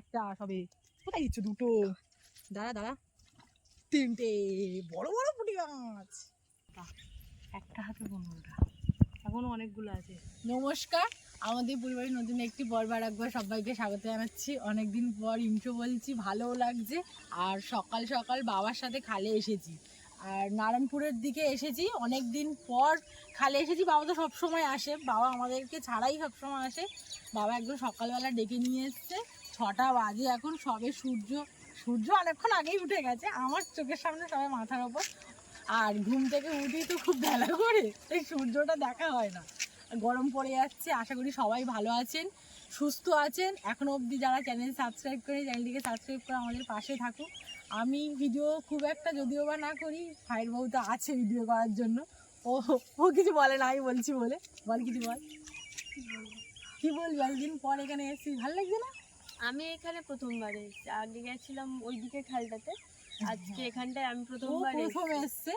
একটা সবে, কোথায় দিচ্ছ দুটো? দাঁড়া দাঁড়া। তিনটে, বড় বড় পুঁটি মাছ একটা হাতে পনেরোটা এখনও অনেকগুলো আছে। নমস্কার, আমাদের পরিবারের নতুন একটি পর্ব একবার সবাইকে স্বাগত জানাচ্ছি। অনেকদিন পর ইন্ট্রো বলছি, ভালোও লাগছে। আর সকাল সকাল বাবার সাথে খালে এসেছি। আর নারায়ণপুরের দিকে এসেছি অনেক দিন পর খালে এসেছি। বাবা তো সবসময় আসে। বাবা আমাদেরকে ছাড়াই সবসময় আসে। বাবা একদম সকালবেলা ডেকে নিয়ে এসছে। ছটা বাজে এখন, সবে সূর্য সূর্য অনেকক্ষণ আগেই উঠে গেছে। আমার চোখের সামনে সবাই মাথার ওপর। আর ঘুম থেকে উঠেই তো খুব বেলা করে, এই সূর্যটা দেখা হয় না। গরম পড়ে যাচ্ছে, আশা করি সবাই ভালো আছেন, সুস্থ আছেন। এখনও অবধি যারা চ্যানেল সাবস্ক্রাইব করে চ্যানেলটিকে সাবস্ক্রাইব করে আমাদের পাশে থাকুক আমি ভিডিও খুব একটা যদিও বা না করি ভাইয়ের বউ তো আছে ভিডিও করার জন্য। ও ও কিছু বলে না, আমি বলছি বলে। বল কিছু বল। কি বলবি? এতদিন পর এখানে এসেছি ভালো লাগছে না? আমি এখানে প্রথমবার এসেছি। আগে গেছিলাম ওইদিকে খালটাতে। আজকে এখানটায় আমি প্রথমবার প্রথম এসেছি। এসছে।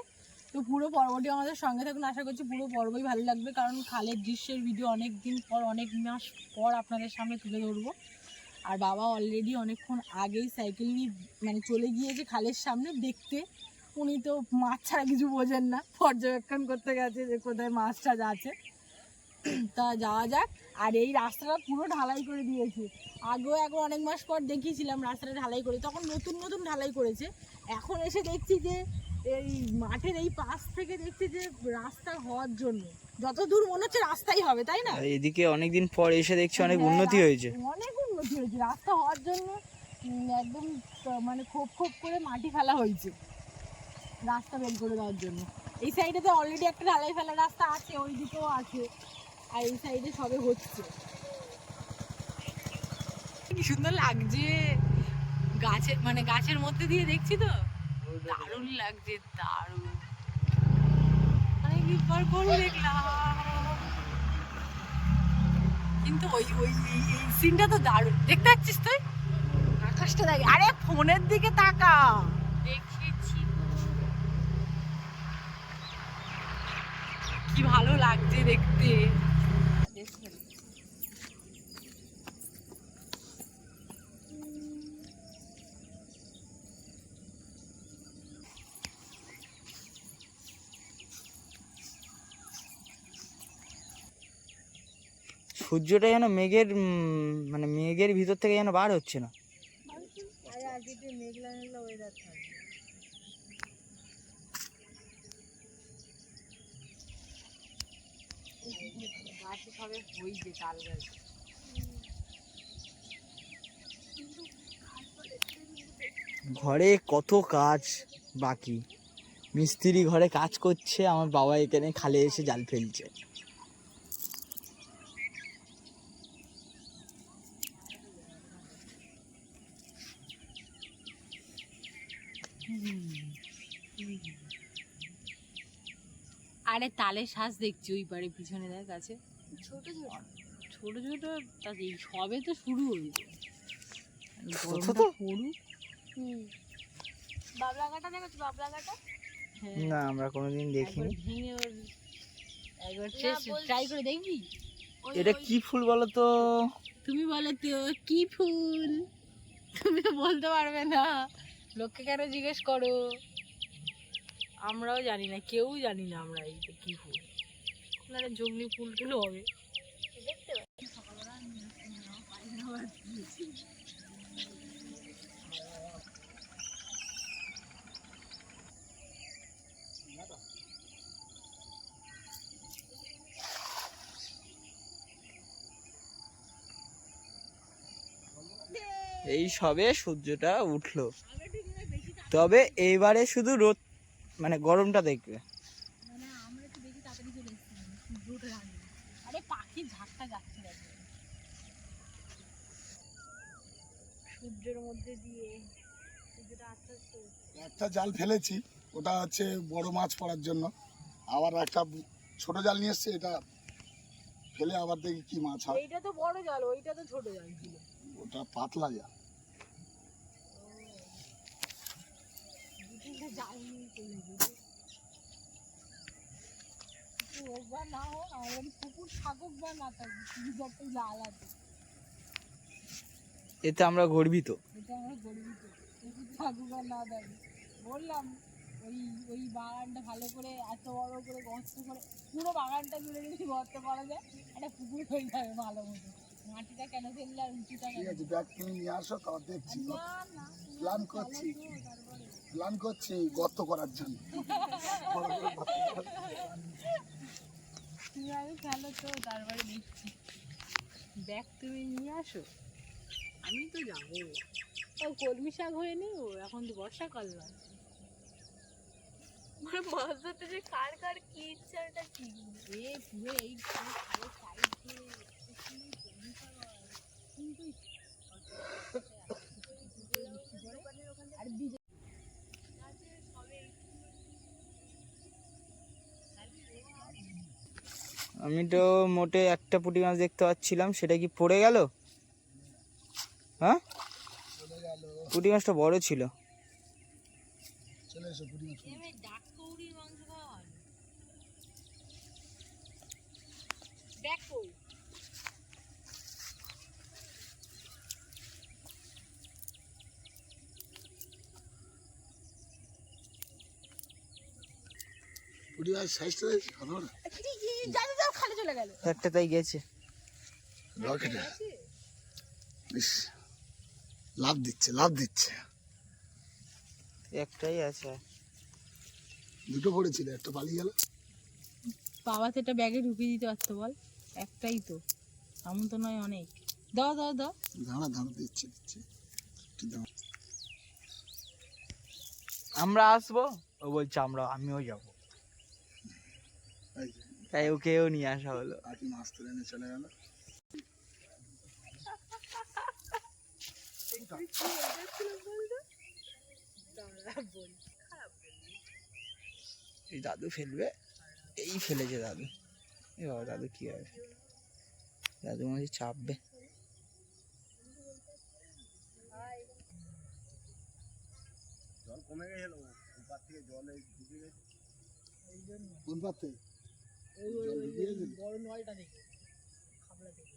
তো পুরো পর্বটি আমাদের সঙ্গে থাকুন। আশা করছি পুরো পর্বই ভালো লাগবে কারণ খালের দৃশ্যের ভিডিও অনেক দিন পর অনেক মাস পর আপনাদের সামনে তুলে ধরবো। আর বাবা অলরেডি অনেকক্ষণ আগেই সাইকেল নিয়ে মানে চলে গিয়েছে খালের সামনে দেখতে। উনি তো মাছ ছাড়া কিছু বোঝেন না। পর্যবেক্ষণ করতে গেছে যে কোথায় মাছ টাছ আছে। তা যাওয়া যাক। আর এই রাস্তাটা পুরো ঢালাই করে দিয়েছে। আগেও এখন অনেক মাস পর দেখিয়েছিলাম রাস্তাটা ঢালাই করে। তখন নতুন নতুন ঢালাই করেছে। এখন এসে দেখছি যে এই মাঠের এই পাশ থেকে দেখছি যে রাস্তা হওয়ার জন্য। যত দূর মনে হচ্ছে রাস্তাই হবে তাই না? এদিকে অনেকদিন পর এসে দেখছি অনেক হ্যাঁ, উন্নতি হয়েছে। অনেক উন্নতি হয়েছে। রাস্তা হওয়ার জন্য একদম মানে খোপ খোপ করে মাটি ফেলা হয়েছে। রাস্তা বের করে দেওয়ার জন্য। এই সাইডে তো অলরেডি একটা ঢালাই ফেলা রাস্তা আছে ওই দিকেও আছে। আর এই সাইডে সবে হচ্ছে। কি সুন্দর লাগছে। গাছের মানে গাছের মধ্যে দিয়ে দেখছি তো? দারুণ লাগছে, দারুণ। কিন্তু ওই ওই, এই- সিনটা তো দারুণ। দেখতে পাচ্ছিস তুই? আকাশটা আরে, ফোনের দিকে তাকা। দেখেছি। কি ভালো লাগছে দেখতে। সূর্যটা যেন মেঘের মানে মেঘের ভিতর থেকে যেন বার হচ্ছে না। ঘরে কত কাজ বাকি। মিস্ত্রি ঘরে কাজ করছে আমার বাবা এখানে খালে এসে জাল ফেলছে। আরে তালের শ্বাস দেখছি ওই পারে পিছনে দেখ আছে। ছোট ছোট। ছোট ছোট তা এই সবে তো শুরু হয়েছে। গরমটা পড়ুক দেখেছ হ্যাঁ। না আমরা কোনোদিন দেখিনি। একবার ট্রাই করে দেখবি? এটা কি ফুল বলো তো? তুমি বলো তো কি ফুল? তুমি তো বলতে পারবে না। লোককে কেন জিজ্ঞেস করো? আমরাও জানি না কেউ জানি না আমরা এইটা কি ফুল। আপনারা জঙ্গলি ফুল টুল হবে। এই সবে সূর্যটা উঠল। তবে এইবারে শুধু রোদ মানে গরমটা দেখবে। মানে সূর্যের মধ্যে দিয়ে। একটা জাল ফেলেছি ওটা হচ্ছে বড় মাছ পড়ার জন্য। আবার একটা ছোট জাল নিয়ে এসছে এটা ফেলে আবার দেখি কি মাছ হয়। এইটা তো বড় জাল ওইটা তো ছোট জাল ছিল। ওটা পাতলা জাল দু তিনটে জাল নিয়ে চলে গেছে কিছু হোক বা না হোক আমাদের পুকুর থাকুক বা না থাকুক কিন্তু একটা আছে এতে আমরা গর্বিত। এটা আমরা গর্বিত। একটু থাকুক আর না থাকুক বললাম ওই ওই বাগানটা ভালো করে এত বড় করে গর্ত করে পুরো বাগানটা জুড়ে যদি গর্ত করা যায় একটা পুকুর হয়ে যাবে ভালো মতো। মাটিটা কেন ফেললে আর উঁচুটা ঠিক কেন আছে ব্যাগ কিনে নিয়ে আসো দেখছি। না না প্ল্যান করছি। প্ল্যান করছি গর্ত করার জন্য। তুমি নিয়ে আসো। আমি তো যাব। ও কলমি শাক হয়ে নি ও, এখন তো বর্ষাকাল মানে মাছ যে কার কার কি ইচ্ছাটা কি? এ এই খালের সাইড দিয়ে এত সুন্দর কলমি শাক হয়। কিন্তু আর বীজ আমি তো মোটে একটা পুঁটি মাছ দেখতে পাচ্ছিলাম সেটা কি পড়ে গেল? হ্যাঁ? পুঁটি মাছটা বড় ছিল। পুরি মাছ সাইজটা চলে গেল? একটা তাই গেছে। রকেটে ইস লাভ দিচ্ছে লাভ দিচ্ছে। একটাই আছে। দুটো পড়েছিল একটা পালিয়ে গেল। বাবা এটা ব্যাগে ঢুকিয়ে দিতে পারতো বল। একটাই তো। এমন তো নয় অনেক। দাও দাও দাও। দাঁড়া দাঁড়া দিচ্ছে দিচ্ছে। আমরা আসব? ও বলছে আমরা আমিও যাব। এই যে, তাই ওকেও নিয়ে আসা হলো। কাকি মাছ তুলে এনে চলে গেল। এই দাদু ফেলবে? এই ফেলেছে দাদু। এ বাবা দাদু কি হবে দাদু হচ্ছে চাপবে। কোন পাত্রে বড় নলটা দেখে খাবলা থেকে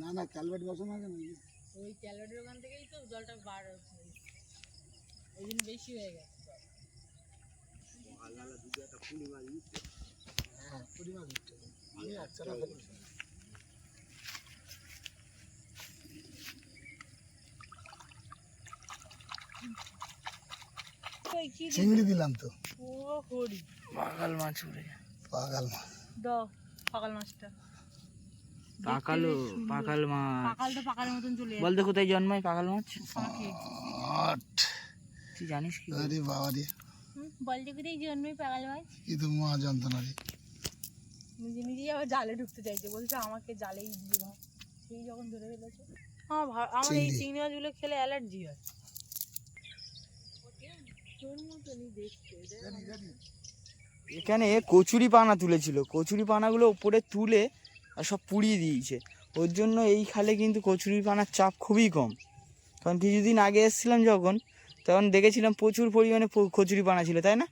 না না ক্যালভেট বসানো আছে নাকি? ওই ক্যালোরির ওখান থেকেই তো জলটা বার হচ্ছে। ওই জন্য বেশি হয়ে গেছে। হ্যাঁ আমি আচ্ছা চিংড়ি দিলাম তো। ও হরি। পাকাল মাছ উড়ে পাগাল মাছ। পাকাল মাছটা। পাকালো পাকাল মাছ। পাকালটা পাকালের মতন চলে বলতে কোথায় জন্মায় পাকাল মাছ? আট তুই জানিস কি? আরে বাবা রে। বলতে কোথায় জন্মে পাকাল মাছ? কি তো মা যন্ত্রণা রে। নিজে নিজেই আবার জালে ঢুকতে চাইছে। বলছে আমাকে জালেই দিয়ে দাও সেই যখন ধরে ফেলেছে। আমার আমার এই চিংড়ি। মাছগুলো খেলে অ্যালার্জি হয়। তোর মতনই দেখতে এখানে কচুরি পানা তুলেছিল। কচুরি পানাগুলো উপরে তুলে আর সব পুড়িয়ে দিয়েছে। ওর জন্য এই খালে কিন্তু কচুরি পানার চাপ খুবই কম। কারণ কিছুদিন আগে এসেছিলাম যখন, তখন দেখেছিলাম প্রচুর পরিমাণে কচুরি পানা ছিল, তাই না?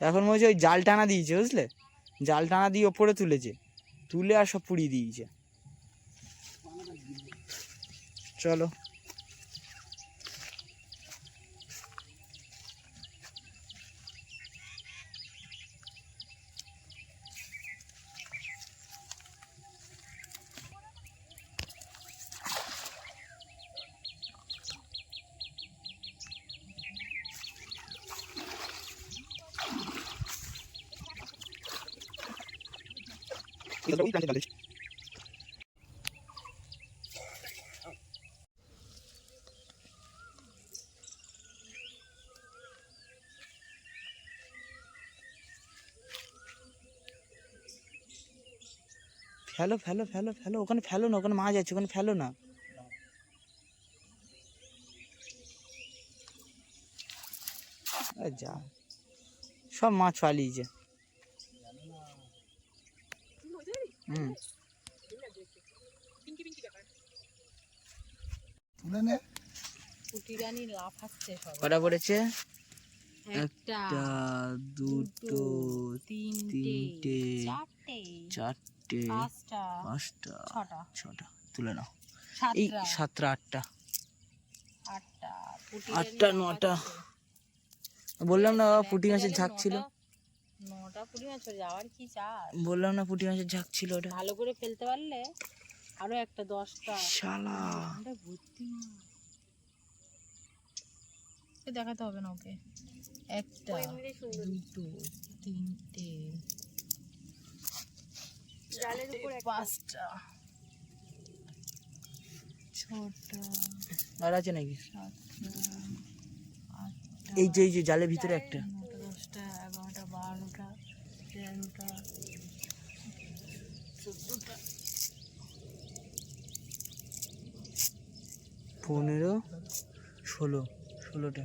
এখন মনে হচ্ছে ওই জাল টানা দিয়েছে, বুঝলে? জাল টানা দিয়ে ওপরে তুলেছে। তুলে আর সব পুড়িয়ে দিয়েছে। চলো। ফেলো ফেলো ফেলো ফেলো। ওখানে ফেলো না, ওখানে মাছ আছে, ওখানে ফেলো না। যা। সব মাছ পালিয়েছে। হুম। তুলে নে। কুটিরানি লাফাচ্ছে সব কটা পড়েছে? একটা দুটো তিনটে চারটে পাঁচটা ছটা। তুলে নাও। এই সাতটা আটটা। আটটা। নটা। বললাম না পুটি মাছের ঝাঁক ছিল। পুঁটি মাছ যাওয়ার কি চাষ বললাম না পুঁটি মাছের ঝাঁক ছিল ওটা। ভালো করে ফেলতে পারলে আরও একটা দশটা। শালা। ওটা ভর্তি মাছ দেখাতে হবে না ওকে। একটা দুটো তিনটে জালের উপর পাঁচটা ছটা আর আছে নাকি? সাতটা এই যে এই যে জালের ভিতরে একটা। দশটা এগারোটা বারোটা পনেরো, ষোলো, ষোলোটা।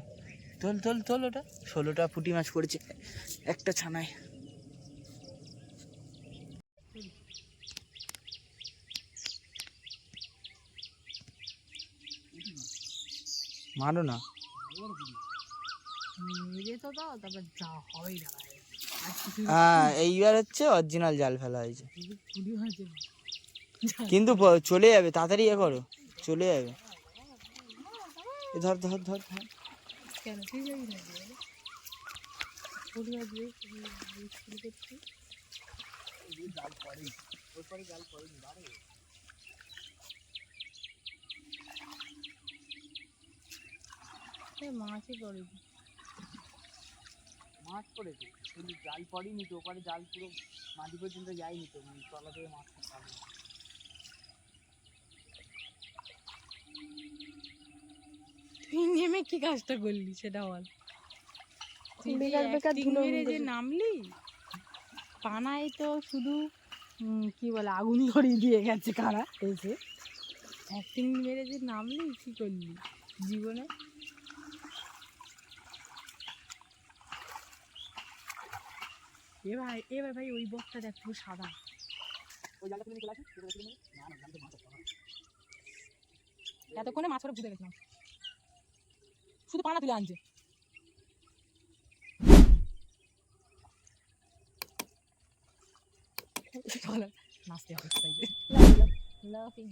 তোল তোল তোল ওটা। ষোলোটা পুঁটি মাছ পড়েছে একটা ছানায়। মারো না। তো দাও, তারপর যা হয় না হ্যাঁ এইবার হচ্ছে অরিজিনাল জাল ফেলা হয়েছে। কিন্তু চলে যাবে তাড়াতাড়ি এ করো চলে যাবে। এ ধর ধর ধর মাছই মাছ পড়েছে কিন্তু জাল পড়েনি তো ওপারে জাল পুরো মাটি পর্যন্ত যায়নি তো তলা থেকে মাছটা পাবে তুই নেমে কি কাজটা করলি সেটা বল। যে বেকার বেকার ধুলো মেরে যে নামলি পানায় তো শুধু কি বলে আগুন ধরিয়ে দিয়ে গেছে কারা এসে অ্যাক্টিং মেরে যে নামলি কি করলি? জীবনে? এ ভাই এ ভাই ওই বকটা দেখ পুরো সাদা। ওই জালটা তুমি চলে আসো না না জালটা মাছ এতক্ষণে মাছ ধরে বুঝে গেছিলাম শুধু পানা তুলে আনছে। নাচতে হবে লাফিং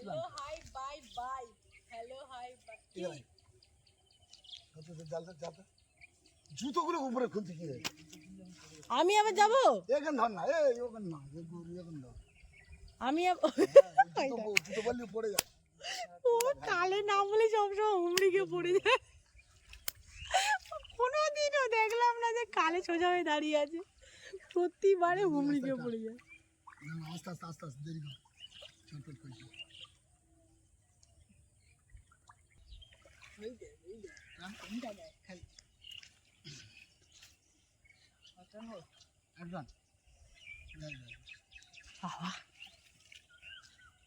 তুলান hi bye bye hello hi bye জুতোগুলো উপরে খুলতে আমি আবার যাব? এখান ধর না এই ওখান না এখান ধর আমি জুতো বললে পড়ে ও কালে না বলে সবসময় হুমড়িকে পড়ে যায়। কোনোদিনও দেখলাম না যে কালে সোজা হয়ে দাঁড়িয়ে আছে। প্রতিবারে হুমড়িকে পড়ে যায়। আস্তে আস্তে আস্তে আস্তে দেরি কর। চটপট না।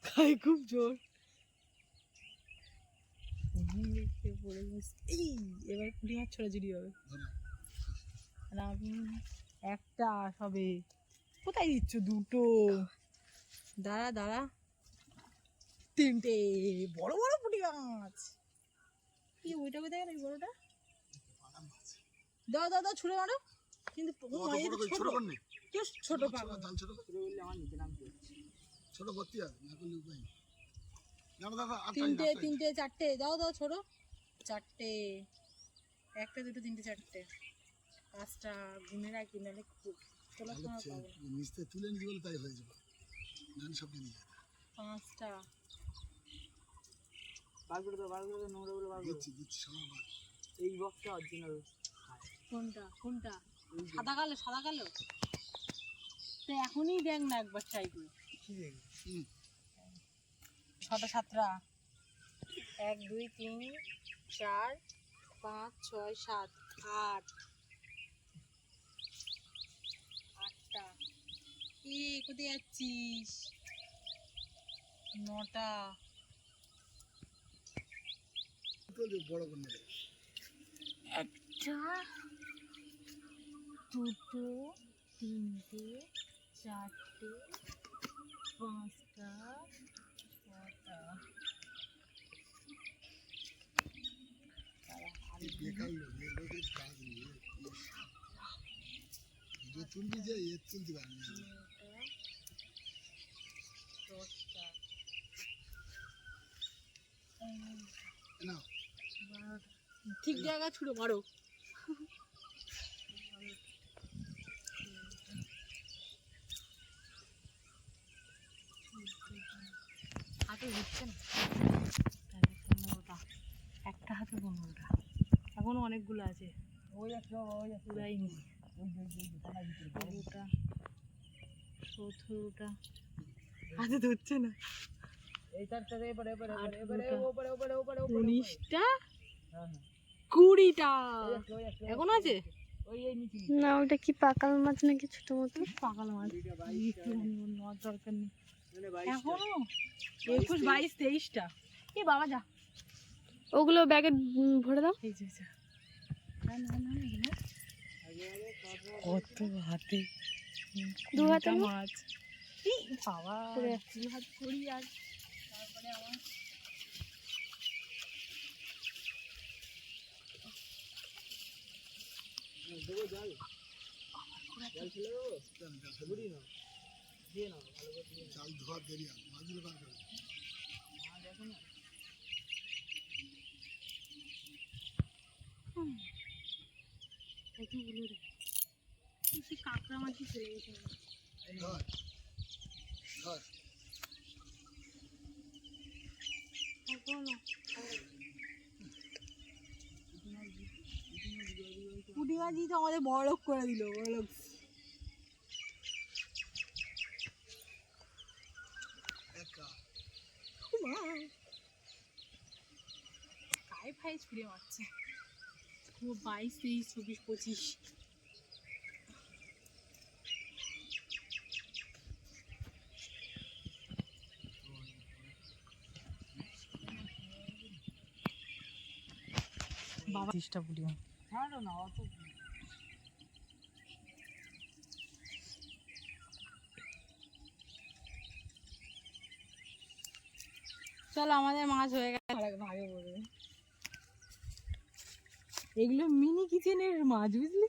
খাই খুব জোর। পড়ে গেছে। এই এবার কুড়ি মাছ ছোড়াছুড়ি হবে। আমি একটা সবে কোথায় দিচ্ছ দুটো? দাঁড়া দাঁড়া। তিনটে। বড় বড় পুঁটি মাছ কি ওইটা কোথায় গেল বড়টা? দাও দাও দাও ছুঁড়ে মারো। কিন্তু ছোট। ছোট ছোট করতে হবে না করলে উপায় তিনটে তিনটে চারটে। দাও দাও ছোট। চারটে। একটা দুটো তিনটে চারটে। পাঁচটা গুনে রাখি নাহলে নিচতে তুলে নিয়ে বলে তাই হয়ে যাবে। নান সবকে নিয়ে পাঁচটা। বার করে দাও বার করে দাও নোংরা বার দিচ্ছি দিচ্ছি সবাই বার। এই বক্সটা অরিজিনাল কোনটা? কোনটা? সাদা কালো সাদা কালো? তো এখনই দেখ না একবার ট্রাই করে। হুম, সাতটা। এক দুই তিন চার পাঁচ ছয় সাত আট। কি? কোথায় যাচ্ছিস? নটা। বড় করে একটা দুটো তিনটে চারটে পাঁচটা ছটা। বেকার লোক তুলবি যে এর তুলতে পারবি নাও ঠিক জায়গা ছুড়ে মারো। হাতে হচ্ছে না। একটা হাতে পনেরোটা। এখনও অনেকগুলো আছে। ওই উড়াইনি। ষোলোটা সতেরোটা। হাতে ধরছে না। উনিশটা কুড়িটা। এখন আছে? না ওটা কি পাকাল মাছ নাকি ছোট মতো পাকাল মাছ? দরকার নেই। এখনও? একুশ বাইশ তেইশটা। এ বাবা যা। ওগুলো ব্যাগে ভরে দাও। এই যে এই যে। না, না, না, না, না। কত হাতে দু হাতে কুড়িটা না? মাছ এই বাবা পড়ে দু হাত করি আর তারপরে আমার জাল ধোয়ার দেরি আছে মাছগুলো কার করে কতগুলো রে সে কাঁকড়া মাছই চলে গেছে ধর ধর পুঁটি তো আমাদের বড় করে দিল বড় লোক একা গায়ে ফায়ে ছুঁড়ে মারছে? বাইশ তেইশ চব্বিশ পঁচিশ। চেষ্টা করি চলো আমাদের মাছ হয়ে গেছে। ভাগে পড়বে এগুলো মিনি কিচেনের মাছ বুঝলি?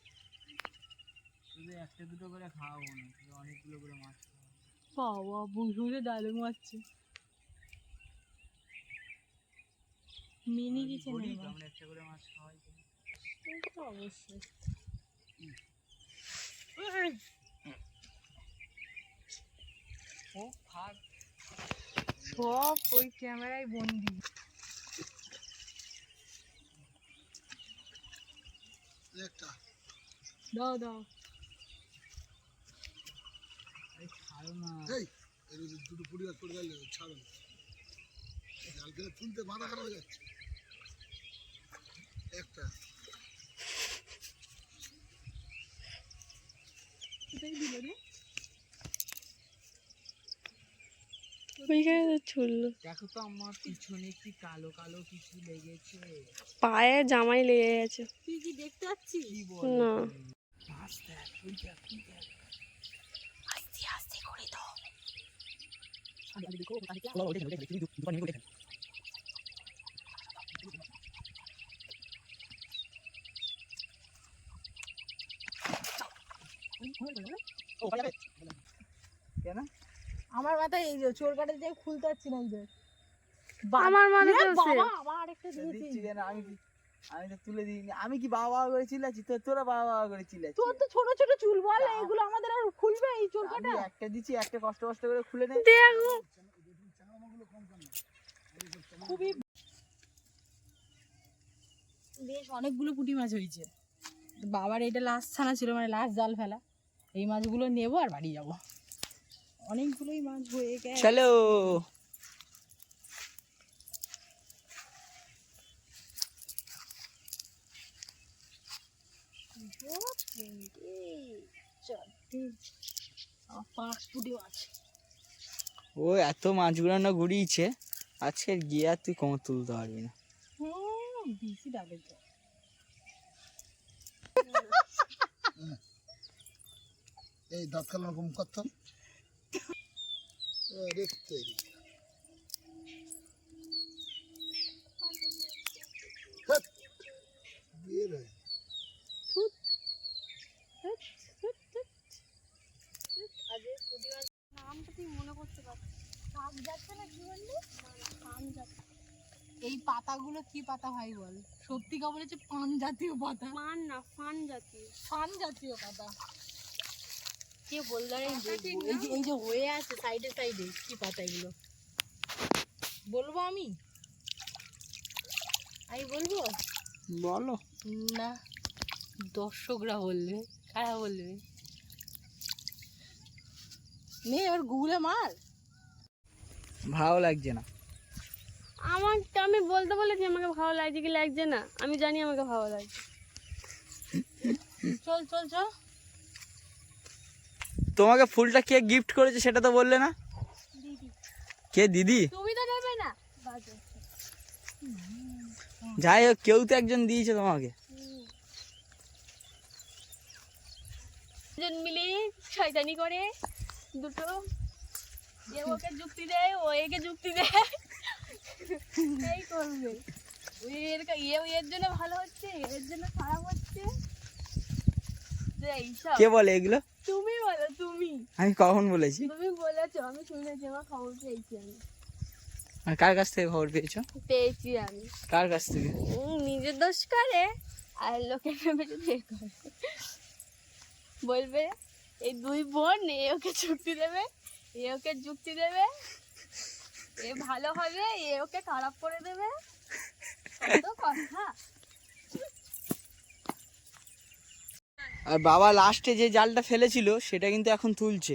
শুধু একটা দুটো করে খাওয়াবো না অনেকগুলো করে মাছ বাবা বুঝে ডালে মারছে। মিনি আমরা একটা করে মাছ খাওয়াই তো। অবশ্যই। ও ফাঁক সব ওই ক্যামেরায় বন্দি। একটা। দাও দাও। ছাড়ো না। এই দুটো পরিবার পড়ে গেলে ছাড়ো না। জাল তুলতে মাথা খারাপ হয়ে যাচ্ছে। একটা। দেখো তো আমার পিছনে কি কালো কালো কিছু লেগেছে। পায়ে জামাই লেগে গেছে। তুই কি দেখতে পাচ্ছিস? না। দেখ ওই দেখ। কেন? আমার মাথায় এই যে চোর কাটে যে খুলতে পারছি না এই যে। আমার মনে আমি আমি তো তুলে দিইনি। আমি কি বাবা বাবা করে চিল্লাচ্ছি? তো তোরা বাবা বাবা করে চিল্লাচ্ছি। তোর তো ছোট ছোট চুল বল এগুলো আমাদের আর খুলবে এই আমি কাটা? একটা দিচ্ছি একটা কষ্ট কষ্ট করে খুলে নে। দেখো। খুবই বেশ অনেকগুলো পুঁটি মাছ হয়েছে। বাবার এটা লাস্ট ছানা ছিল মানে লাস্ট জাল ফেলা। এই মাছগুলো নেব আর বাড়ি যাব। অনেকগুলোই মাছ হয়ে গেছে। চলো। ও এত মাছগুলো না ঘুরিয়েছে। আজকে গিয়ে আর তুই কম তুলতে পারবি না। হুম, বেশি জল। এই দাঁত কালানো কম করতাম। দেখতে এই পাতাগুলো কি পাতা ভাই বল? সত্যি কা পান জাতীয় পাতা। পান না ফান জাতীয়। ফান জাতীয় পাতা। কে বলল এই যে এই যে হয়ে আছে সাইডে সাইডে কি পাতা এগুলো? বলব আমি? আমি বলব? বলো। না দর্শকরা বলবে কারা বলবে? নে এবার গুগলে মার। ভালো লাগছে না। আমার তো আমি বলতে বলেছি আমাকে ভালো লাগছে কি লাগছে না। আমি জানি আমাকে ভালো লাগছে। চল চল চল। তোমাকে ফুলটা কে গিফট করেছে সেটা তো বললে না? কে দিদি? তুমি তো নেবে না। যাই হোক কেউ তো একজন দিয়েছে তোমাকে। দুজন মিলে শয়তানি করে দুটো। যে ওকে যুক্তি দেয় ও একে যুক্তি দেয়। এই করবে। এর এ এর জন্য ভালো হচ্ছে এর জন্য খারাপ হচ্ছে। কে বলে এগুলো? তুমি বলো তুমি। আমি কখন বলেছি? তুমি বলেছ আমি শুনেছি আমার খবর পেয়েছি আমি। আর কার কাছ থেকে খবর পেয়েছ? পেয়েছি আমি। কার কাছ থেকে? নিজের দোষ করে আর লোকের ভেবে যদি করে। বলবে এই দুই বোন এ ওকে যুক্তি দেবে এ ওকে যুক্তি দেবে এ ভালো হবে এ ওকে খারাপ করে দেবে। কত কথা। আর বাবা লাস্টে যে জালটা ফেলেছিল সেটা কিন্তু এখন তুলছে।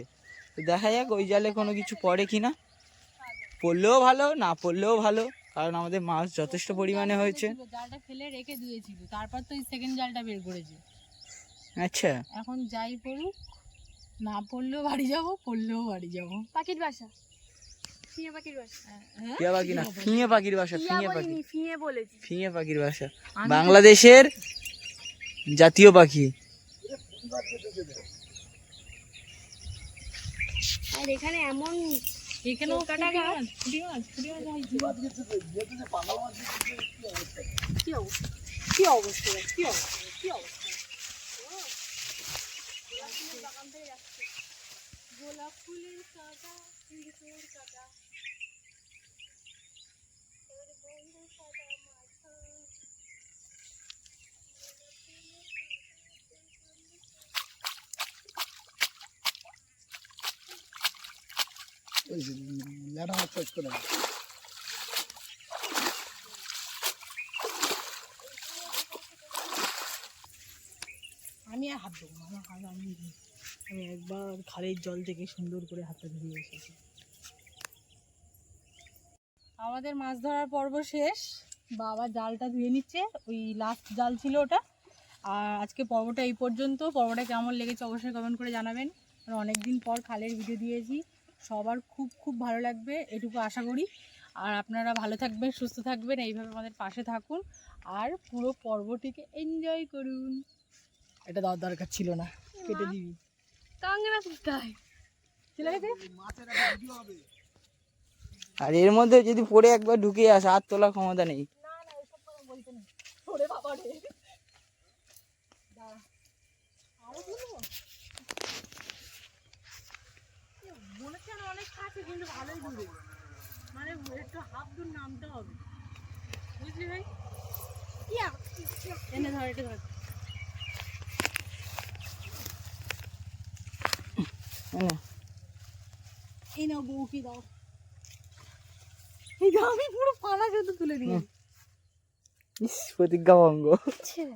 তো দেখা যাক ওই জালে কোনো কিছু পড়ে কি না পড়লেও ভালো না পড়লেও ভালো কারণ আমাদের মাছ যথেষ্ট পরিমাণে হয়েছে। জালটা ফেলে রেখে দিয়েছিল তারপর তো এই সেকেন্ড জালটা বের করেছে। আচ্ছা। এখন যাই পড়ুক না পড়লেও বাড়ি যাব পড়লেও বাড়ি যাব। পাখির বাসা। ফিঙে পাখির বাসা। টিয়া পাখি না ফিঙে পাখির বাসা ফিঙে পাখি। ফিঙে বলেছি। ফিঙে পাখির বাসা। বাংলাদেশের জাতীয় পাখি। আর এখানে এমন এখানেও কাটা গাছ। কি অবস্থা? কি অবস্থা? কি অবস্থা? কি অবস্থা? গোলাপ ফুলের কাটা ফুলের কাটা। ল্যাটা মাছ চাষ করে আমি আর হাত দেবো আমার হাত আমি আমি একবার খালের জল থেকে সুন্দর করে হাতটা ধুয়ে এসেছি। আমাদের মাছ ধরার পর্ব শেষ। বাবা জালটা ধুয়ে নিচ্ছে, ওই লাস্ট জাল ছিল ওটা। আর আজকে পর্বটা এই পর্যন্ত। পর্বটা কেমন লেগেছে অবশ্যই কমেন্ট করে জানাবেন। কারণ অনেক দিন পর খালের ভিডিও দিয়েছি। সবার খুব খুব ভালো লাগবে এটুকু আশা করি। আর আপনারা ভালো থাকবেন সুস্থ থাকবেন এইভাবে আমাদের পাশে থাকুন। আর পুরো পর্বটিকে এনজয় করুন। এটা দেওয়ার দরকার ছিল না। কেটে দিবি। কাংড়া কোথায়? চলে গেছে? আর এর মধ্যে যদি পড়ে একবার ঢুকে আসে হাত তোলার ক্ষমতা নেই। ওরে বাবা রে দাঁড়া। আরও তুলবো? এ, মনে হচ্ছে যেন অনেক কাছে কিন্তু ভালোই দূরে মানে একটু হাফ দূর নামতে হবে। বুঝলি ভাই? ইয়া, এনে ধর এটা ধর। হ্যাঁ। এই নাও বউকে দাও। এই দাও আমি পুরো পানা জুতো তুলে নিয়ে ইস প্রতিজ্ঞা ভঙ্গ ছেড়ে।